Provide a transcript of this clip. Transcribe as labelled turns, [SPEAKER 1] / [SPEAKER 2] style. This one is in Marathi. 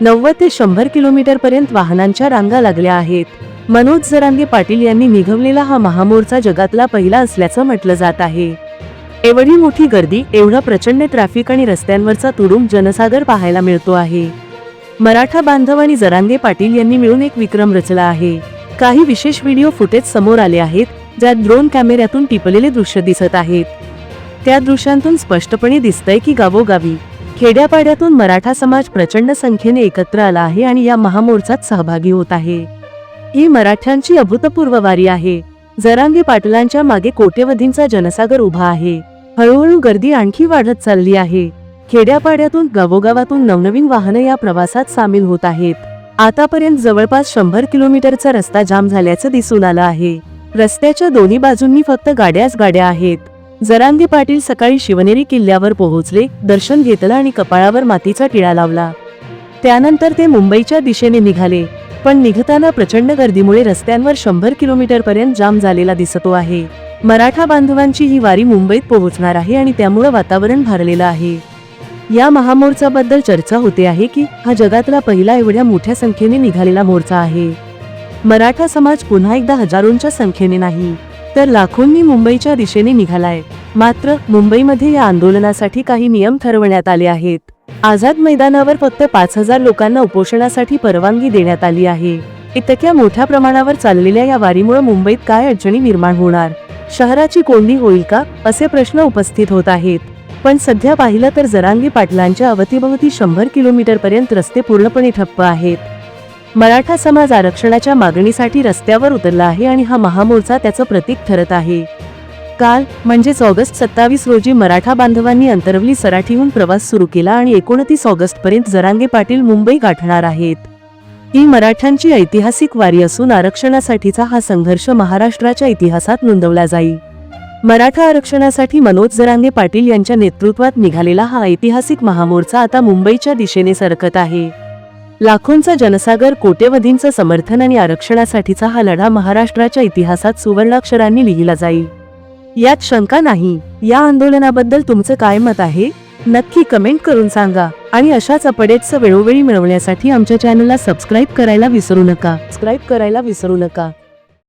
[SPEAKER 1] नव्वद ते शंभर किलोमीटर पर्यंत वाहनांच्या रांगा लागल्या आहेत. मनोज जरांगे पाटील यांनी निघवलेला हा महामोर्चा जगातला पहिला असल्याचं म्हटलं जात आहे. एवढी मोठी गर्दी एवढा प्रचंड ट्रॅफिक आणि रस्त्यांवरचा तुडुंब जनसागर पाहायला मिळतो आहे. मराठा बांधव आणि जरांगे पाटील यांनी मिळून एक विक्रम रचला आहे. काही विशेष व्हिडिओ फुटेज समोर आले आहेत ज्यात ड्रोन कॅमेऱ्यातून टिपलेले दृश्य दिसत आहेत. त्या दृश्यांतून स्पष्टपणे दिसतंय की गावोगावी खेड्यापाड्यातून मराठा समाज प्रचंड संख्येने एकत्र आला आहे आणि या महामोर्चात सहभागी होत आहे. ही मराठ्यांची अभूतपूर्व वारी आहे. जरांगे पाटलांच्या मागे कोट्यवधींचा जनसागर उभा आहे. हळूहळू गर्दी आणखी वाढत चालली आहे. खेड्यापाड्यातून गावोगावातून नवनवीन वाहनं या प्रवासात सामील होत आहेत. आतापर्यंत जवळपास शंभर किलोमीटरचा रस्ता जाम झाल्याचं दिसून आलं आहे. रस्त्याच्या दोन्ही बाजूंनी फक्त गाड्याच गाड्या आहेत. जरांगे पाटील सकाळी शिवनेरी किल्ल्यावर पोहोचले दर्शन घेतलं आणि कपाळावर मातीचा टिळा लावला. त्यानंतर ते मुंबईच्या दिशेने निघाले पण निघताना प्रचंड गर्दीमुळे रस्त्यांवर शंभर किलोमीटर पर्यंत जाम झालेला दिसतो आहे. मराठा बांधवांची ही वारी मुंबईत पोहोचणार आहे आणि त्यामुळे वातावरण भारलेलं आहे. या महामोर्चाबद्दल चर्चा होते आहे की हा जगातला पहिला एवढ्या मोठ्या संख्येने निघालेला मोर्चा आहे. मराठा समाज पुन्हा एकदा हजारोंच्या संख्येने नाही. तर लाखोंनी मुंबईच्या दिशेने निघालाय. मात्र मुंबईमध्ये या आंदोलनासाठी काही नियम ठरवण्यात आले आहेत. आझाद मैदानावर फक्त पाच हजार लोकांना उपोषणासाठी परवानगी देण्यात आली आहे. इतक्या मोठ्या प्रमाणावर चाललेल्या या वारीमुळे मुंबईत काय अडचणी निर्माण होणार? शहराची कोंडी होईल का? असे प्रश्न उपस्थित होत आहेत. पण सध्या पाहिलं तर जरांगी पाटलांच्या अवतीभवती शंभर किलोमीटर पर्यंत रस्ते पूर्णपणे ठप्प आहेत. मराठा समाज आरक्षणाच्या मागणीसाठी रस्त्यावर उतरला आहे आणि हा महामोर्चा त्याचं प्रतीक ठरत आहे. काल म्हणजेच ऑगस्ट सत्तावीस रोजी मराठा बांधवांनी अंतरवली सराठीहून प्रवास सुरू केला आणि एकोणतीस ऑगस्ट पर्यंत जरांगे पाटील मुंबई गाठणार आहेत. ही मराठ्यांची ऐतिहासिक वारी असून आरक्षणासाठीचा हा संघर्ष महाराष्ट्राच्या इतिहासात नोंदवला जाईल. मराठा आरक्षणासाठी मनोज जरांगे पाटील यांच्या नेतृत्वात निघालेला हा ऐतिहासिक महामोर्चा आता मुंबईच्या दिशेने सरकत आहे. लाखोंचा जनसागर कोट्यवधींचं समर्थन आणि आरक्षणासाठीचा हा लढा महाराष्ट्राच्या इतिहासात सुवर्णाक्षरांनी लिहिला जाईल. यात शंका नाही या आंदोलनाबद्दल तुमचं काय मत आहे? नक्की कमेंट करून सांगा आणि अशाच अपडेट्स वेळोवेळी मिळवण्यासाठी आमच्या चॅनलला सबस्क्राईब करायला विसरू नका. सबस्क्राईब करायला विसरू नका.